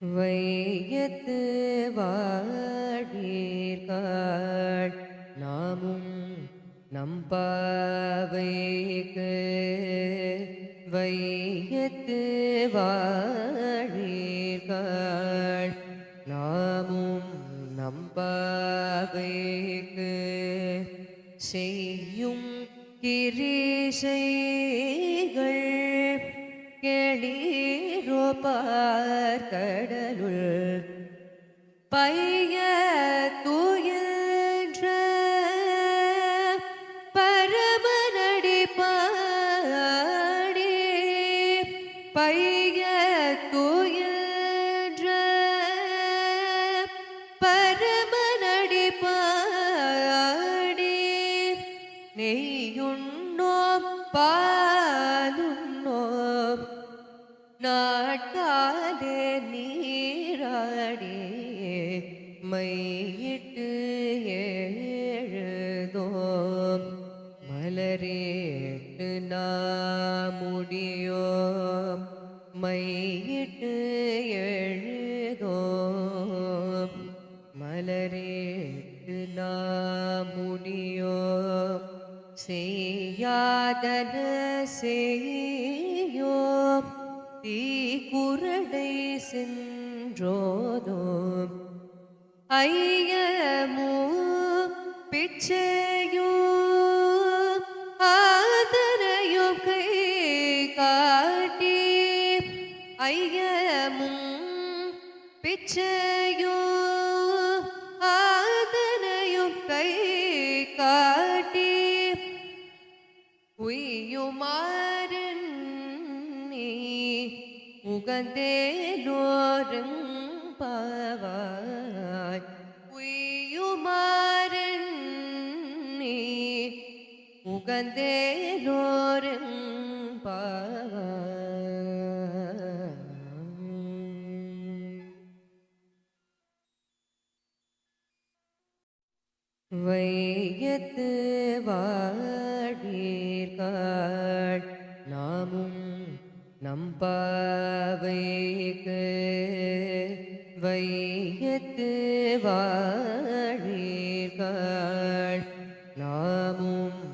வையத்து வாழீர்கள். நாமும் நம்பாவைக்கு வையத்து வாழீர்கள். நாமும் நம்பாவைக்கு செய்யும் கிரீசை கேளீரோ பார்க்கடலுள் பைய தூயன்ற பரமனடி பாடி பைய தூயன்ற பரமனடி பாடி நெய்யுண்ணோம் பா நாட்காலே நீராடி மையிட்டு ஏழுதோம் மலரேட்டு நாமுடியோம் மையிட்டு எழுதோம். மலரேட்டு நாமுடியோம் செய்யாதன செய்யோம். தீக்குரடை சென்றோதோ? ஐயமோ பிச்சையோ ஆதரையும் கை காட்டி ஐயமும் பிச்சையோ ஆதரையும் கை காட்டி உயுமா உகந்தேலோரும் பாவாய் உயுமாறன் நீ உகந்தேலோரும் பாவாய் வையத்து வாழீர்கள் நாமும் நம்பார் வைக்கு வையத்து வாழ்க